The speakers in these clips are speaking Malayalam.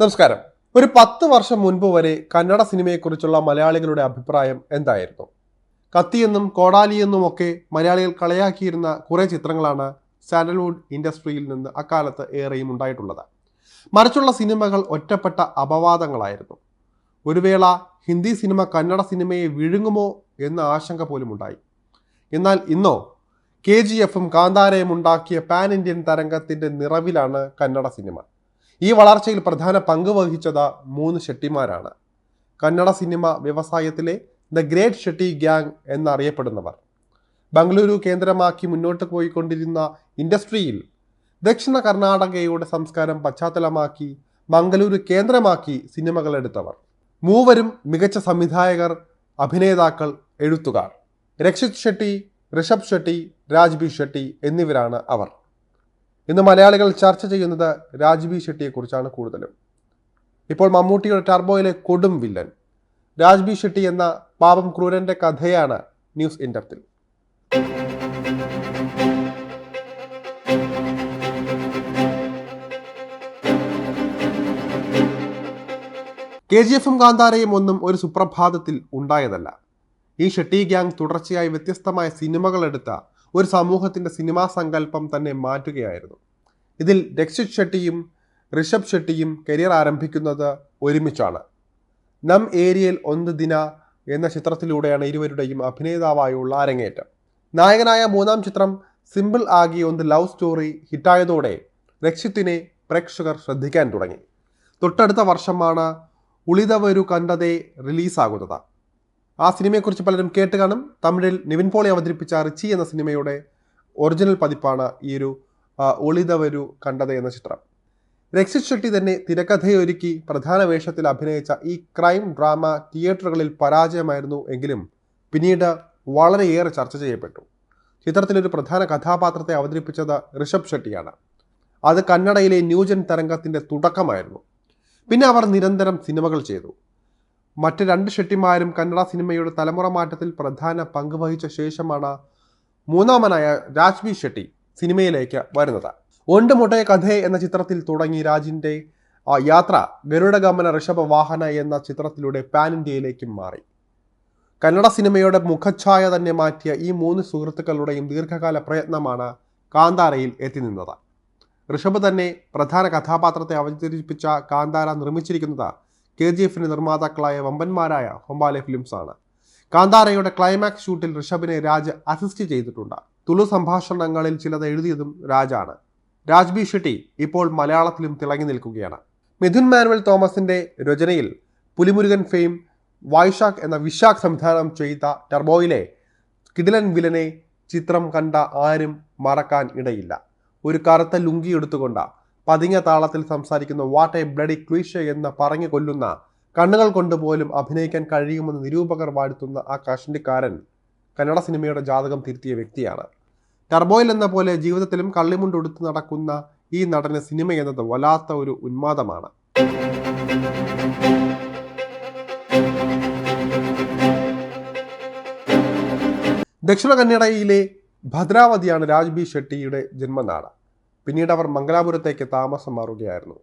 നമസ്കാരം. ഒരു പത്ത് വർഷം മുൻപ് വരെ കന്നഡ സിനിമയെക്കുറിച്ചുള്ള മലയാളികളുടെ അഭിപ്രായം എന്തായിരുന്നു? കത്തിയെന്നും കോടാലിയെന്നും ഒക്കെ മലയാളികൾ കളയാക്കിയിരുന്ന കുറേ ചിത്രങ്ങളാണ് സാൻഡൽവുഡ് ഇൻഡസ്ട്രിയിൽ നിന്ന് അക്കാലത്ത് ഏറെയും ഉണ്ടായിട്ടുള്ളത്. മറിച്ചുള്ള സിനിമകൾ ഒറ്റപ്പെട്ട അപവാദങ്ങളായിരുന്നു. ഒരു വേള ഹിന്ദി സിനിമ കന്നഡ സിനിമയെ വിഴുങ്ങുമോ എന്ന ആശങ്ക പോലും ഉണ്ടായി. എന്നാൽ ഇന്നോ കെ ജി എഫും കാന്താരയും ഉണ്ടാക്കിയ പാൻ ഇന്ത്യൻ തരംഗത്തിന്റെ നിറവിലാണ് കന്നഡ സിനിമ. ഈ വളർച്ചയിൽ പ്രധാന പങ്ക് വഹിച്ചത് മൂന്ന് ഷെട്ടിമാരാണ്. കന്നഡ സിനിമ വ്യവസായത്തിലെ ദ ഗ്രേറ്റ് ഷെട്ടി ഗ്യാങ് എന്നറിയപ്പെടുന്നവർ. ബംഗളൂരു കേന്ദ്രമാക്കി മുന്നോട്ട് പോയിക്കൊണ്ടിരുന്ന ഇൻഡസ്ട്രിയിൽ ദക്ഷിണ കർണാടകയുടെ സംസ്കാരം പശ്ചാത്തലമാക്കി മംഗലൂരു കേന്ദ്രമാക്കി സിനിമകൾ എടുത്തവർ. മൂവരും മികച്ച സംവിധായകർ അഭിനേതാക്കൾ എഴുത്തുകാർ. രക്ഷിത് ഷെട്ടി ഋഷഭ് ഷെട്ടി രാജ്ബി ഷെട്ടി എന്നിവരാണ് അവർ. ഇന്ന് മലയാളികൾ ചർച്ച ചെയ്യുന്നത് രാജ്ബി ഷെട്ടിയെക്കുറിച്ചാണ് കൂടുതലും. ഇപ്പോൾ മമ്മൂട്ടിയുടെ ടർബോയിലെ കൊടും വില്ലൻ രാജ്ബി ഷെട്ടി എന്ന പാപം ക്രൂരന്റെ കഥയാണ് ന്യൂസ് ഇൻഡപ്തിൽ കെ ജി എഫും കാന്താരയും ഒന്നും ഒരു സുപ്രഭാതത്തിൽ ഉണ്ടായതല്ല. ഈ ഷെട്ടി ഗ്യാങ് തുടർച്ചയായി വ്യത്യസ്തമായ സിനിമകൾ എടുത്ത ഒരു സമൂഹത്തിന്റെ സിനിമാ സങ്കല്പം തന്നെ മാറ്റുകയായിരുന്നു. ഇതിൽ രക്ഷിത് ഷെട്ടിയും ഋഷഭ് ഷെട്ടിയും കരിയർ ആരംഭിക്കുന്നത് ഒരുമിച്ചാണ്. നം ഏരിയൽ ഒന്ന് ദിന എന്ന ചിത്രത്തിലൂടെയാണ് ഇരുവരുടെയും അഭിനേതാവായുള്ള അരങ്ങേറ്റം നായകനായ മൂന്നാം ചിത്രം സിമ്പിൾ ആകി ഒന്ന് ലവ് സ്റ്റോറി ഹിറ്റായതോടെ രക്ഷിത്തിനെ പ്രേക്ഷകർ ശ്രദ്ധിക്കാൻ തുടങ്ങി. തൊട്ടടുത്ത വർഷമാണ് ഉളിതവരു കണ്ടതേ റിലീസാകുന്നത്. ആ സിനിമയെക്കുറിച്ച് പലരും കേട്ട് കാണും. തമിഴിൽ നിവിൻ പോളി അവതരിപ്പിച്ച റിച്ചി എന്ന സിനിമയുടെ ഒറിജിനൽ പതിപ്പാണ് ഈ ഒരു ഒളിതവരു കണ്ടത് എന്ന ചിത്രം. രക്ഷിത് ഷെട്ടി തന്നെ തിരക്കഥയൊരുക്കി പ്രധാന വേഷത്തിൽ അഭിനയിച്ച ഈ ക്രൈം ഡ്രാമ തിയേറ്ററുകളിൽ പരാജയമായിരുന്നു എങ്കിലും പിന്നീട് വളരെയേറെ ചർച്ച ചെയ്യപ്പെട്ടു. ചിത്രത്തിലൊരു പ്രധാന കഥാപാത്രത്തെ അവതരിപ്പിച്ചത് ഋഷഭ് ഷെട്ടിയാണ്. അത് കന്നഡയിലെ ന്യൂജൻ തരംഗത്തിന്റെ തുടക്കമായിരുന്നു. പിന്നെ അവർ നിരന്തരം സിനിമകൾ ചെയ്തു. മറ്റ് രണ്ട് ഷെട്ടിമാരും കന്നഡ സിനിമയുടെ തലമുറ മാറ്റത്തിൽ പ്രധാന പങ്ക് വഹിച്ച ശേഷമാണ് മൂന്നാമനായ രാജ്വി ഷെട്ടി സിനിമയിലേക്ക് വരുന്നത്. ഒണ്ട് മുട്ടയ കഥേ എന്ന ചിത്രത്തിൽ തുടങ്ങി രാജിന്റെ യാത്ര ഗരുഡഗമന ഋഷഭ വാഹന എന്ന ചിത്രത്തിലൂടെ പാൻ ഇന്ത്യയിലേക്കും മാറി. കന്നഡ സിനിമയുടെ മുഖഛായ തന്നെ മാറ്റിയ ഈ മൂന്ന് സുഹൃത്തുക്കളുടെയും ദീർഘകാല പ്രയത്നമാണ് കാന്താരയിൽ എത്തി നിന്നത്. ഋഷഭ് തന്നെ പ്രധാന കഥാപാത്രത്തെ അവതരിപ്പിച്ച കാന്താര നിർമ്മിച്ചിരിക്കുന്നത് കെ ജി എഫിന്റെ നിർമ്മാതാക്കളായ വമ്പന്മാരായ ഹൊമ്പാലെ ഫിലിംസ് ആണ് കാന്താരയുടെ ക്ലൈമാക്സ് ഷൂട്ടിൽ ഋഷഭിനെ രാജ് അസിസ്റ്റ് ചെയ്തിട്ടുണ്ട്. തുളു സംഭാഷണങ്ങളിൽ ചിലത് എഴുതിയതും രാജാണ്. രാജ്ബി ഷെട്ടി ഇപ്പോൾ മലയാളത്തിലും തിളങ്ങി നിൽക്കുകയാണ്. മിഥുൻ മാനുവൽ തോമസിന്റെ രചനയിൽ പുലിമുരുകൻ ഫെയിം വൈശാഖ് എന്ന വിശാഖ് സംവിധാനം ചെയ്ത ടർബോയിലെ കിടിലൻ വിലനെ ചിത്രം കണ്ട ആരും മറക്കാൻ ഇടയില്ല. ഒരു കറുത്ത ലുങ്കി എടുത്തുകൊണ്ട പതിഞ്ഞ താളത്തിൽ സംസാരിക്കുന്ന വാട്ട് എ ബ്ലഡി ക്ലീഷ എന്ന് പറഞ്ഞു കൊല്ലുന്ന കണ്ണുകൾ കൊണ്ട് പോലും അഭിനയിക്കാൻ കഴിയുമെന്ന് നിരൂപകർ വാഴ്ത്തുന്ന ആ കഷണ്ടിക്കാരൻ കന്നഡ സിനിമയുടെ ജാതകം തിരുത്തിയ വ്യക്തിയാണ്. ടർബോയിൽ എന്ന പോലെ ജീവിതത്തിലും കള്ളിമുണ്ടുടുത്ത് നടക്കുന്ന ഈ നടന് സിനിമ എന്നത് വല്ലാത്ത ഒരു ഉന്മാദമാണ്. ദക്ഷിണ കന്നഡയിലെ ഭദ്രാവതിയാണ് രാജ് ബി ഷെട്ടിയുടെ ജന്മനാട്. പിന്നീട് അവർ മംഗലാപുരത്തേക്ക് താമസം മാറുകയായിരുന്നു.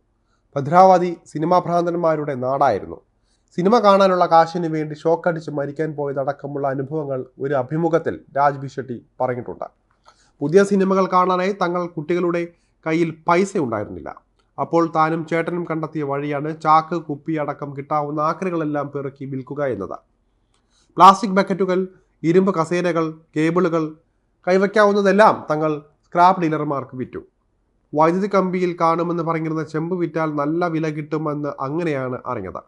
ഭദ്രാവതി സിനിമാ ഭ്രാന്തന്മാരുടെ നാടായിരുന്നു. സിനിമ കാണാനുള്ള കാശിന് വേണ്ടി ഷോക്കടിച്ച് മരിക്കാൻ പോയതടക്കമുള്ള അനുഭവങ്ങൾ ഒരു അഭിമുഖത്തിൽ രാജ്ബി ഷെട്ടി പറഞ്ഞിട്ടുണ്ട്. പുതിയ സിനിമകൾ കാണാനായി തങ്ങൾ കുട്ടികളുടെ കയ്യിൽ പൈസ ഉണ്ടായിരുന്നില്ല. അപ്പോൾ താനും ചേട്ടനും കണ്ടെത്തിയ വഴിയാണ് ചാക്ക് കുപ്പി അടക്കം കിട്ടാവുന്ന ആക്രികളെല്ലാം പെറുക്കി വിൽക്കുക എന്നത്. പ്ലാസ്റ്റിക് ബക്കറ്റുകൾ ഇരുമ്പ് കസേരകൾ കേബിളുകൾ കൈവയ്ക്കാവുന്നതെല്ലാം തങ്ങൾ സ്ക്രാപ്പ് ഡീലർമാർക്ക് വിറ്റു. വൈദ്യുതി കമ്പിയിൽ കാണുമെന്ന് പറഞ്ഞിരുന്ന ചെമ്പ് വിറ്റാൽ നല്ല വില കിട്ടുമെന്ന് അങ്ങനെയാണ് അറിഞ്ഞത്.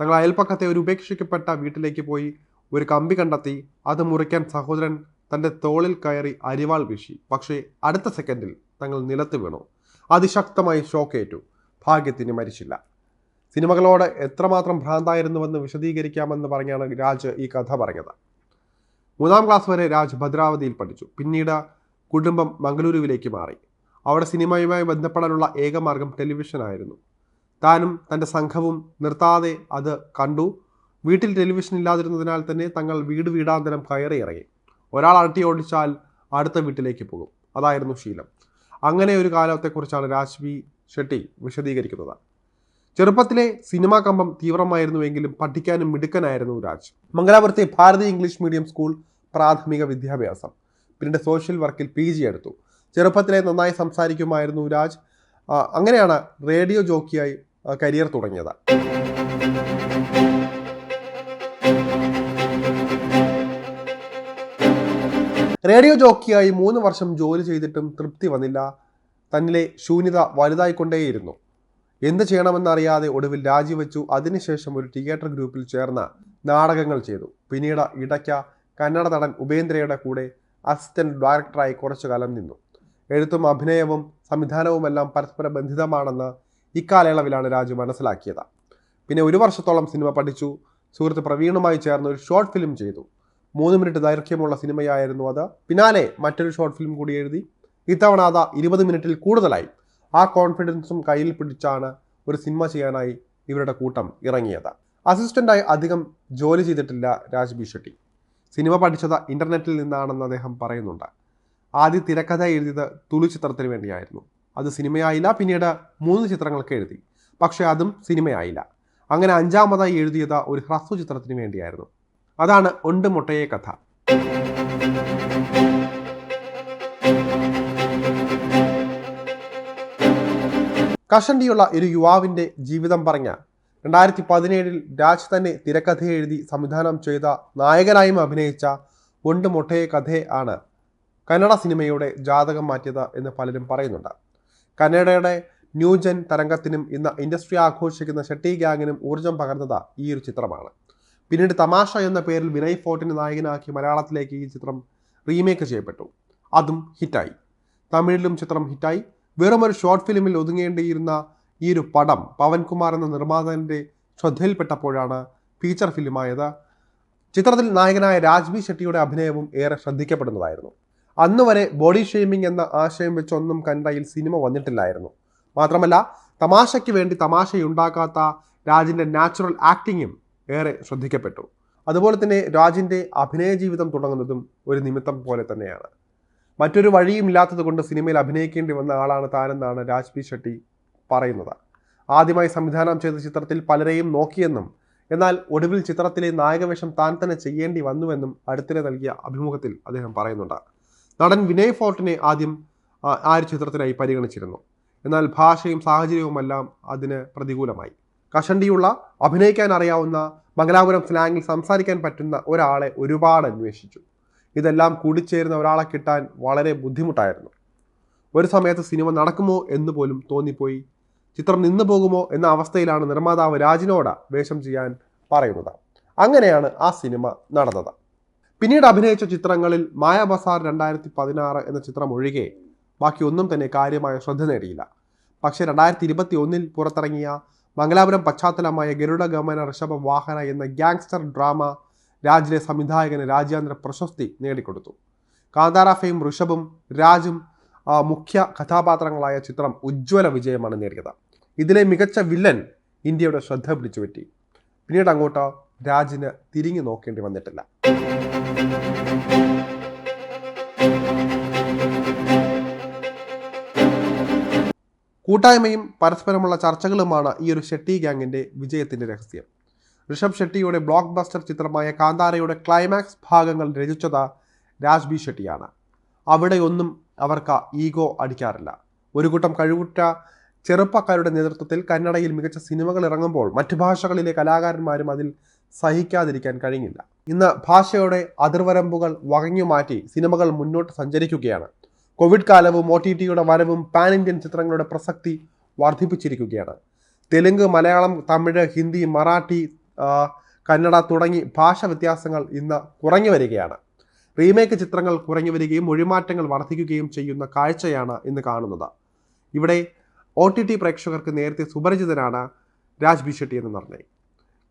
തങ്ങൾ അയൽപ്പക്കത്തെ ഒരു ഉപേക്ഷിക്കപ്പെട്ട വീട്ടിലേക്ക് പോയി ഒരു കമ്പി കണ്ടെത്തി അത് മുറിക്കാൻ സഹോദരൻ തന്റെ തോളിൽ കയറി അരിവാൾ വീശി. പക്ഷേ അടുത്ത സെക്കൻഡിൽ തങ്ങൾ നിലത്ത് വീണു. അതിശക്തമായി ഷോക്കേറ്റു. ഭാഗ്യത്തിന് മരിച്ചില്ല. സിനിമകളോട് എത്രമാത്രം ഭ്രാന്തായിരുന്നുവെന്ന് വിശദീകരിക്കാമെന്ന് പറഞ്ഞാണ് രാജ് ഈ കഥ പറഞ്ഞത്. മൂന്നാം ക്ലാസ് വരെ രാജ് ഭദ്രാവതിയിൽ പഠിച്ചു. പിന്നീട് കുടുംബം മംഗളൂരുവിലേക്ക് മാറി. അവിടെ സിനിമയുമായി ബന്ധപ്പെടാനുള്ള ഏക മാർഗം ടെലിവിഷൻ ആയിരുന്നു. താനും തന്റെ സംഘവും നിർത്താതെ അത് കണ്ടു. വീട്ടിൽ ടെലിവിഷൻ ഇല്ലാതിരുന്നതിനാൽ തന്നെ തങ്ങൾ വീട് വീടാന്തരം കയറി ഇറങ്ങി. ഒരാൾ അട്ടി ഓടിച്ചാൽ അടുത്ത വീട്ടിലേക്ക് പോകും. അതായിരുന്നു ശീലം. അങ്ങനെ ഒരു കാലത്തെക്കുറിച്ചാണ് രാജ്വി ഷെട്ടി വിശദീകരിക്കുന്നത്. ചെറുപ്പത്തിലെ സിനിമാ കമ്പം തീവ്രമായിരുന്നുവെങ്കിലും പഠിക്കാനും മിടുക്കനായിരുന്നു രാജ്. മംഗലാപുരത്തെ ഭാരതി ഇംഗ്ലീഷ് മീഡിയം സ്കൂൾ പ്രാഥമിക വിദ്യാഭ്യാസം. പിന്നീട് സോഷ്യൽ വർക്കിൽ പി ജി എടുത്തു. ചെറുപ്പത്തിലെ നന്നായി സംസാരിക്കുമായിരുന്നു രാജ്. അങ്ങനെയാണ് റേഡിയോ ജോക്കിയായി കരിയർ തുടങ്ങിയത്. റേഡിയോ ജോക്കിയായി മൂന്ന് വർഷം ജോലി ചെയ്തിട്ടും തൃപ്തി വന്നില്ല. തന്നിലെ ശൂന്യത വലുതായിക്കൊണ്ടേയിരുന്നു. എന്ത് ചെയ്യണമെന്നറിയാതെ ഒടുവിൽ രാജിവെച്ചു. അതിനുശേഷം ഒരു തിയേറ്റർ ഗ്രൂപ്പിൽ ചേർന്ന നാടകങ്ങൾ ചെയ്തു. പിന്നീട് ഇടയ്ക്ക കന്നഡ നടൻ ഉപേന്ദ്രയുടെ കൂടെ അസിസ്റ്റന്റ് ഡയറക്ടറായി കുറച്ചു കാലം നിന്നു. എഴുത്തും അഭിനയവും സംവിധാനവുമെല്ലാം പരസ്പര ബന്ധിതമാണെന്ന് ഇക്കാലയളവിലാണ് രാജു മനസ്സിലാക്കിയത്. പിന്നെ ഒരു വർഷത്തോളം സിനിമ പഠിച്ചു. സുഹൃത്ത് പ്രവീണുമായി ചേർന്ന് ഒരു ഷോർട്ട് ഫിലിം ചെയ്തു. മൂന്ന് മിനിറ്റ് ദൈർഘ്യമുള്ള സിനിമയായിരുന്നു അത്. പിന്നാലെ മറ്റൊരു ഷോർട്ട് ഫിലിം കൂടി എഴുതി. ഇത്തവണ അത് ഇരുപത് മിനിറ്റിൽ കൂടുതലായി. ആ കോൺഫിഡൻസും കയ്യിൽ പിടിച്ചാണ് ഒരു സിനിമ ചെയ്യാനായി ഇവരുടെ കൂട്ടം ഇറങ്ങിയത്. അസിസ്റ്റന്റായി അധികം ജോലി ചെയ്തിട്ടില്ല രാജ്ബി ഷെട്ടി സിനിമ പഠിച്ചത് ഇന്റർനെറ്റിൽ നിന്നാണെന്ന് അദ്ദേഹം പറയുന്നുണ്ട്. ആദ്യ തിരക്കഥ എഴുതിയത് തുളു ചിത്രത്തിന് വേണ്ടിയായിരുന്നു. അത് സിനിമയായില്ല പിന്നീട് മൂന്ന് ചിത്രങ്ങൾക്ക് എഴുതി. പക്ഷേ അതും സിനിമയായില്ല. അങ്ങനെ അഞ്ചാമതായി എഴുതിയത് ഒരു ഹ്രസ്വ ചിത്രത്തിന് വേണ്ടിയായിരുന്നു. അതാണ് ഒണ്ട് മുട്ടയെ കഥ. കഷണ്ടിയുള്ള ഒരു യുവാവിന്റെ ജീവിതം പറഞ്ഞ രണ്ടായിരത്തി പതിനേഴിൽ രാജ് തന്നെ തിരക്കഥ എഴുതി സംവിധാനം ചെയ്ത നായകനായും അഭിനയിച്ച ഒണ്ട് മുട്ടയെ കഥ ആണ് കന്നഡ സിനിമയുടെ ജാതകം മാറ്റിയത് എന്ന് പലരും പറയുന്നുണ്ട്. കന്നഡയുടെ ന്യൂജൻ തരംഗത്തിനും ഇന്ന് ഇൻഡസ്ട്രി ആഘോഷിക്കുന്ന ഷെട്ടി ഗ്യാങ്ങിനും ഊർജം പകർന്നത് ഈ ഒരു ചിത്രമാണ്. പിന്നീട് തമാശ എന്ന പേരിൽ വിനയ് ഫോർട്ടിനെ നായകനാക്കി മലയാളത്തിലേക്ക് ഈ ചിത്രം റീമേക്ക് ചെയ്യപ്പെട്ടു. അതും ഹിറ്റായി. തമിഴിലും ചിത്രം ഹിറ്റായി. വെറുമൊരു ഷോർട്ട് ഫിലിമിൽ ഒതുങ്ങേണ്ടിയിരുന്ന ഈ ഒരു പടം പവൻകുമാർ എന്ന നിർമ്മാതാവിന്റെ ശ്രദ്ധയിൽപ്പെട്ടപ്പോഴാണ് ഫീച്ചർ ഫിലിമായത്. ചിത്രത്തിൽ നായകനായ രാജ്ബി ഷെട്ടിയുടെ അഭിനയവും ഏറെ ശ്രദ്ധിക്കപ്പെടുന്നതായിരുന്നു. അന്ന് വരെ ബോഡി ഷെയ്മിംഗ് എന്ന ആശയം വെച്ചൊന്നും കന്നഡയിൽ സിനിമ വന്നിട്ടില്ലായിരുന്നു. മാത്രമല്ല തമാശയ്ക്ക് വേണ്ടി തമാശയുണ്ടാക്കാത്ത രാജിന്റെ നാച്ചുറൽ ആക്ടിങ്ങും ഏറെ ശ്രദ്ധിക്കപ്പെട്ടു. അതുപോലെ തന്നെ രാജിന്റെ അഭിനയ ജീവിതം തുടങ്ങുന്നതും ഒരു നിമിത്തം പോലെ തന്നെയാണ്. മറ്റൊരു വഴിയും ഇല്ലാത്തത് കൊണ്ട് സിനിമയിൽ അഭിനയിക്കേണ്ടി വന്ന ആളാണ് താനെന്നാണ് രാജ് പി ഷെട്ടി പറയുന്നത്. ആദ്യമായി സംവിധാനം ചെയ്ത ചിത്രത്തിൽ പലരെയും നോക്കിയെന്നും എന്നാൽ ഒടുവിൽ ചിത്രത്തിലെ നായകവേഷം താൻ തന്നെ ചെയ്യേണ്ടി വന്നുവെന്നും അടുത്തിടെ നൽകിയ അഭിമുഖത്തിൽ അദ്ദേഹം പറയുന്നുണ്ട്. നടൻ വിനയ് ഫോർട്ടിനെ ആദ്യം ആ ഒരു ചിത്രത്തിനായി പരിഗണിച്ചിരുന്നു. എന്നാൽ ഭാഷയും സാഹചര്യവുമെല്ലാം അതിന് പ്രതികൂലമായി. കഷണ്ടിയുള്ള അഭിനയിക്കാൻ അറിയാവുന്ന മംഗലാപുരം സ്ലാങ്ങിൽ സംസാരിക്കാൻ പറ്റുന്ന ഒരാളെ ഒരുപാട് അന്വേഷിച്ചു. ഇതെല്ലാം കൂടിച്ചേരുന്ന ഒരാളെ കിട്ടാൻ വളരെ ബുദ്ധിമുട്ടായിരുന്നു. ഒരു സമയത്ത് സിനിമ നടക്കുമോ എന്ന് പോലും തോന്നിപ്പോയി. ചിത്രം നിന്നു പോകുമോ എന്ന അവസ്ഥയിലാണ് നിർമ്മാതാവ് രാജിനോട് വേഷം ചെയ്യാൻ പറയുന്നത്. അങ്ങനെയാണ് ആ സിനിമ നടന്നത്. പിന്നീട് അഭിനയിച്ച ചിത്രങ്ങളിൽ മായാബസാർ രണ്ടായിരത്തി പതിനാറ് എന്ന ചിത്രം ഒഴികെ ബാക്കി ഒന്നും തന്നെ കാര്യമായ ശ്രദ്ധ നേടിയില്ല. പക്ഷേ രണ്ടായിരത്തി ഇരുപത്തി ഒന്നിൽ പുറത്തിറങ്ങിയ മംഗലാപുരം പശ്ചാത്തലമായ ഗരുഡ ഗമന ഋഷഭ വാഹന എന്ന ഗ്യാങ്സ്റ്റർ ഡ്രാമ രാജിലെ സംവിധായകന് രാജ്യാന്തര പ്രശസ്തി നേടിക്കൊടുത്തു. കാന്താര ഫെയിം ഋഷഭും രാജും മുഖ്യ കഥാപാത്രങ്ങളായ ചിത്രം ഉജ്ജ്വല വിജയമാണ് നേടിയത്. ഇതിലെ മികച്ച വില്ലൻ ഇന്ത്യയുടെ ശ്രദ്ധ പിടിച്ചുപറ്റി. പിന്നീട് അങ്ങോട്ട് രാജിന് തിരിഞ്ഞു നോക്കേണ്ടി വന്നിട്ടില്ല. കൂട്ടായ്മയും പരസ്പരമുള്ള ചർച്ചകളുമാണ് ഈ ഒരു ഷെട്ടി ഗ്യാങ്ങിന്റെ വിജയത്തിന്റെ രഹസ്യം. ഋഷഭ് ഷെട്ടിയുടെ ബ്ലോക്ക് ബസ്റ്റർ ചിത്രമായ കാന്താരയുടെ ക്ലൈമാക്സ് ഭാഗങ്ങൾ രചിച്ചത് രാജ്ബി ഷെട്ടിയാണ്. അവിടെയൊന്നും അവർക്ക് ഈഗോ അടിക്കാറില്ല. ഒരു കൂട്ടം കഴിവുറ്റ ചെറുപ്പക്കാരുടെ നേതൃത്വത്തിൽ കന്നഡയിൽ മികച്ച സിനിമകൾ ഇറങ്ങുമ്പോൾ മറ്റു ഭാഷകളിലെ കലാകാരന്മാരും അതിൽ സഹിക്കാതിരിക്കാൻ കഴിഞ്ഞില്ല. ഇന്ന് ഭാഷയുടെ അതിർവരമ്പുകൾ വകഞ്ഞു മാറ്റി സിനിമകൾ മുന്നോട്ട് സഞ്ചരിക്കുകയാണ്. കോവിഡ് കാലവും ഒ ടി ടിയുടെ വരവും പാൻ ഇന്ത്യൻ ചിത്രങ്ങളുടെ പ്രസക്തി വർദ്ധിപ്പിച്ചിരിക്കുകയാണ്. തെലുങ്ക് മലയാളം തമിഴ് ഹിന്ദി മറാഠി കന്നഡ തുടങ്ങി ഭാഷ വ്യത്യാസങ്ങൾ ഇന്ന് കുറഞ്ഞു വരികയാണ്. റീമേക്ക് ചിത്രങ്ങൾ കുറഞ്ഞു വരികയും മൊഴിമാറ്റങ്ങൾ വർദ്ധിക്കുകയും ചെയ്യുന്ന കാഴ്ചയാണ് ഇന്ന് കാണുന്നത്. ഇവിടെ ഒ ടി ടി പ്രേക്ഷകർക്ക് നേരത്തെ സുപരിചിതനാണ് രാജ് ബി ഷെട്ടി എന്ന് പറഞ്ഞത്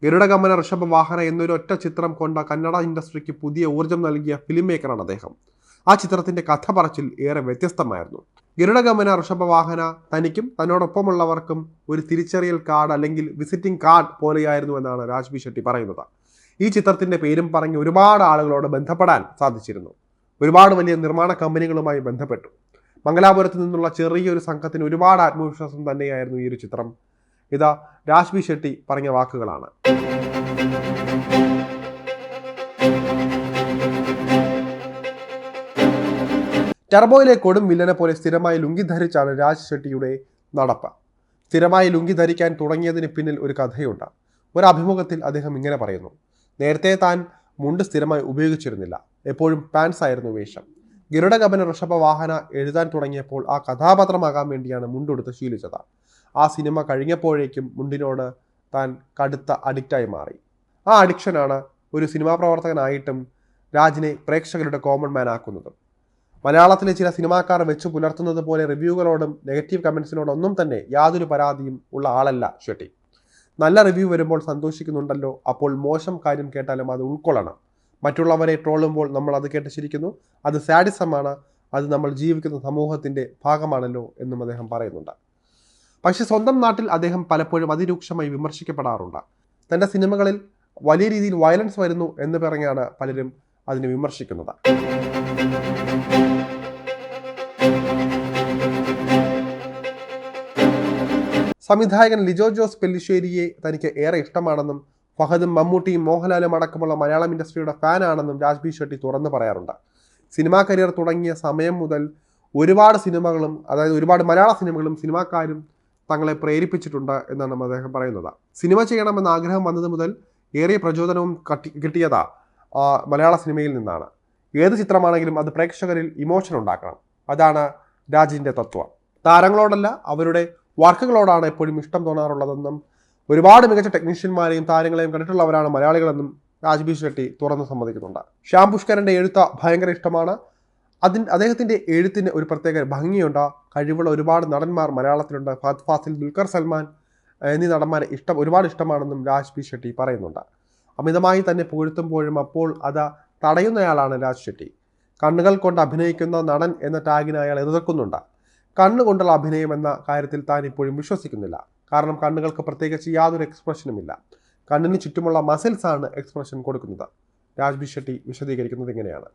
ഗരുഡഗമന ഋഷഭ വാഹന എന്നൊരു ഒറ്റ ചിത്രം കൊണ്ട കന്നഡ ഇൻഡസ്ട്രിക്ക് പുതിയ ഊർജം നൽകിയ ഫിലിം മേക്കറാണ് അദ്ദേഹം. ആ ചിത്രത്തിന്റെ കഥ പറച്ചിൽ ഏറെ വ്യത്യസ്തമായിരുന്നു. ഗരുഡഗമന ഋഷഭ വാഹന തനിക്കും തന്നോടൊപ്പമുള്ളവർക്കും ഒരു തിരിച്ചറിയൽ കാർഡ് അല്ലെങ്കിൽ വിസിറ്റിംഗ് കാർഡ് പോലെയായിരുന്നു എന്നാണ് രാജ്ബി ഷെട്ടി പറയുന്നത്. ഈ ചിത്രത്തിന്റെ പേരും പറഞ്ഞ് ഒരുപാട് ആളുകളോട് ബന്ധപ്പെടാൻ സാധിച്ചിരുന്നു. ഒരുപാട് വലിയ നിർമ്മാണ കമ്പനികളുമായി ബന്ധപ്പെട്ടു. മംഗലാപുരത്ത് നിന്നുള്ള ചെറിയൊരു സംഘത്തിന് ഒരുപാട് ആത്മവിശ്വാസം തന്നെയായിരുന്നു ഈ ഒരു ചിത്രം. ഇതാ രാജ്ബി ഷെട്ടി പറഞ്ഞ വാക്കുകളാണ്. ടർബോയിലെ കൊടും വില്ലനെ പോലെ സ്ഥിരമായി ലുങ്കി ധരിച്ചാണ് രാജ് ഷെട്ടിയുടെ നടപ്പ്. സ്ഥിരമായി ലുങ്കി ധരിക്കാൻ തുടങ്ങിയതിന് പിന്നിൽ ഒരു കഥയുണ്ട്. ഒരു അഭിമുഖത്തിൽ അദ്ദേഹം ഇങ്ങനെ പറയുന്നു. നേരത്തെ താൻ മുണ്ട് സ്ഥിരമായി ഉപയോഗിച്ചിരുന്നില്ല. എപ്പോഴും പാൻസ് ആയിരുന്നു വേഷം. ഗരുഡഗമന ഋഷഭവാഹന എഴുതാൻ തുടങ്ങിയപ്പോൾ ആ കഥാപാത്രമാകാൻ വേണ്ടിയാണ് മുണ്ടെടുത്ത് ശീലിച്ചത്. ആ സിനിമ കഴിഞ്ഞപ്പോഴേക്കും മുണ്ടിനോട് താൻ കടുത്ത അഡിക്റ്റായി മാറി. ആ അഡിക്ഷനാണ് ഒരു സിനിമാ പ്രവർത്തകനായിട്ടും രാജിനെ പ്രേക്ഷകരുടെ കോമൺ മാൻ ആക്കുന്നത്. മലയാളത്തിലെ ചില സിനിമാക്കാർ വെച്ച് പുലർത്തുന്നത് പോലെ റിവ്യൂകളോടും നെഗറ്റീവ് കമൻസിനോടൊന്നും തന്നെ യാതൊരു പരാതിയും ഉള്ള ആളല്ല ഷെട്ടി. നല്ല റിവ്യൂ വരുമ്പോൾ സന്തോഷിക്കുന്നുണ്ടല്ലോ അപ്പോൾ മോശം കാര്യം കേട്ടാലും അത് ഉൾക്കൊള്ളണം. മറ്റുള്ളവരെ ട്രോളുമ്പോൾ നമ്മൾ അത് കേട്ട് ചിരിക്കുന്നു. അത് സാഡിസമാണ് അത് നമ്മൾ ജീവിക്കുന്ന സമൂഹത്തിന്റെ ഭാഗമാണല്ലോ എന്നും അദ്ദേഹം പറയുന്നുണ്ട്. പക്ഷെ സ്വന്തം നാട്ടിൽ അദ്ദേഹം പലപ്പോഴും അതിരൂക്ഷമായി വിമർശിക്കപ്പെടാറുണ്ട്. തന്റെ സിനിമകളിൽ വലിയ രീതിയിൽ വയലൻസ് വരുന്നു എന്ന് പറഞ്ഞാണ് പലരും അതിനെ വിമർശിക്കുന്നത്. സംവിധായകൻ ലിജോ ജോസ് പെല്ലിശ്ശേരിയെ തനിക്ക് ഏറെ ഇഷ്ടമാണെന്നും ഫഹദും മമ്മൂട്ടിയും മോഹൻലാലും അടക്കമുള്ള മലയാളം ഇൻഡസ്ട്രിയുടെ ഫാനാണെന്നും രാജ്ബി ഷെട്ടി തുറന്നു പറയാറുണ്ട്. സിനിമാ കരിയർ തുടങ്ങിയ സമയം മുതൽ ഒരുപാട് സിനിമകളും അതായത് ഒരുപാട് മലയാള സിനിമകളും സിനിമാക്കാരും തങ്ങളെ പ്രേരിപ്പിച്ചിട്ടുണ്ട് എന്നാണ് അദ്ദേഹം പറയുന്നത്. സിനിമ ചെയ്യണമെന്ന ആഗ്രഹം വന്നത് മുതൽ ഏറിയ പ്രചോദനവും കട്ടി കിട്ടിയതാ മലയാള സിനിമയിൽ നിന്നാണ്. ഏത് ചിത്രമാണെങ്കിലും അത് പ്രേക്ഷകരിൽ ഇമോഷൻ ഉണ്ടാക്കണം. അതാണ് രാജിന്റെ തത്വം. താരങ്ങളോടല്ല അവരുടെ വർക്കുകളോടാണ് എപ്പോഴും ഇഷ്ടം തോന്നാറുള്ളതെന്നും ഒരുപാട് മികച്ച ടെക്നീഷ്യന്മാരെയും താരങ്ങളെയും കണ്ടിട്ടുള്ളവരാണ് മലയാളികളെന്നും രാജ്ബി ഷെട്ടി തുറന്നു സമ്മതിക്കുന്നുണ്ട്. ശ്യാം പുഷ്കരന്റെ എഴുത്ത ഭയങ്കര ഇഷ്ടമാണ്. അതിന് അദ്ദേഹത്തിന്റെ എഴുത്തിന് ഒരു പ്രത്യേക ഭംഗിയുണ്ട്. കഴിവുള്ള ഒരുപാട് നടന്മാർ മലയാളത്തിലുണ്ട്. ഫഹദ് ഫാസിൽ ദുൽഖർ സൽമാൻ എന്നീ നടന്മാരെ ഇഷ്ടം ഒരുപാട് ഇഷ്ടമാണെന്നും രാജ് പി ഷെട്ടി പറയുന്നുണ്ട്. അമിതമായി തന്നെ പുകഴ്ത്തുമ്പോഴും അപ്പോൾ അത് തടയുന്നയാളാണ് രാജ് ഷെട്ടി. കണ്ണുകൾ കൊണ്ട് അഭിനയിക്കുന്ന നടൻ എന്ന ടാഗിനെ അയാൾ എതിർക്കുന്നുണ്ട്. കണ്ണുകൊണ്ടുള്ള അഭിനയം എന്ന കാര്യത്തിൽ താൻ ഇപ്പോഴും വിശ്വസിക്കുന്നില്ല. കാരണം കണ്ണുകൾക്ക് പ്രത്യേകിച്ച് യാതൊരു എക്സ്പ്രഷനും ഇല്ല. കണ്ണിന് ചുറ്റുമുള്ള മസിൽസാണ് എക്സ്പ്രഷൻ കൊടുക്കുന്നത്. രാജ്ബി ഷെട്ടി വിശദീകരിക്കുന്നത് ഇങ്ങനെയാണ്.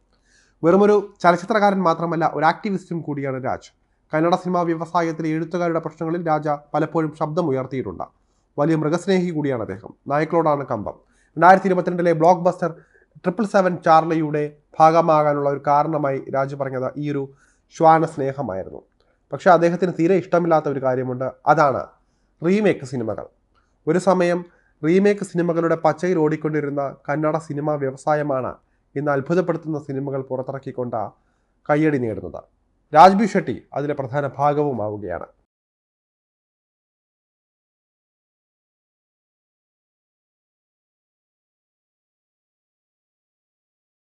വെറുമൊരു ചലച്ചിത്രകാരൻ മാത്രമല്ല ഒരു ആക്ടിവിസ്റ്റും കൂടിയാണ് രാജ്. കന്നഡ സിനിമാ വ്യവസായത്തിലെ എഴുത്തുകാരുടെ പ്രശ്നങ്ങളിൽ രാജ പലപ്പോഴും ശബ്ദം ഉയർത്തിയിട്ടുണ്ട് വലിയ മൃഗസ്നേഹി കൂടിയാണ് അദ്ദേഹം. നായ്ക്കളോടാണ് കമ്പം. രണ്ടായിരത്തി ഇരുപത്തിരണ്ടിലെ ബ്ലോക്ക് ബസ്റ്റർ ട്രിപ്പിൾ സെവൻ ചാർലിയുടെ ഭാഗമാകാനുള്ള ഒരു കാരണമായി രാജു പറഞ്ഞത് ഈ ഒരു ശ്വാന സ്നേഹമായിരുന്നു പക്ഷേ അദ്ദേഹത്തിന് തീരെ ഇഷ്ടമില്ലാത്ത ഒരു കാര്യമുണ്ട്. അതാണ് റീമേക്ക് സിനിമകൾ. ഒരു സമയം റീമേക്ക് സിനിമകളുടെ പച്ചയിൽ ഓടിക്കൊണ്ടിരുന്ന കന്നഡ സിനിമാ വ്യവസായമാണ് ഇന്ന് അത്ഭുതപ്പെടുത്തുന്ന സിനിമകൾ പുറത്തിറക്കിക്കൊണ്ട് കയ്യടി നേടുന്നത്. രാജ്ബി ഷെട്ടി അതിലെ പ്രധാന ഭാഗവുമാവുകയാണ്.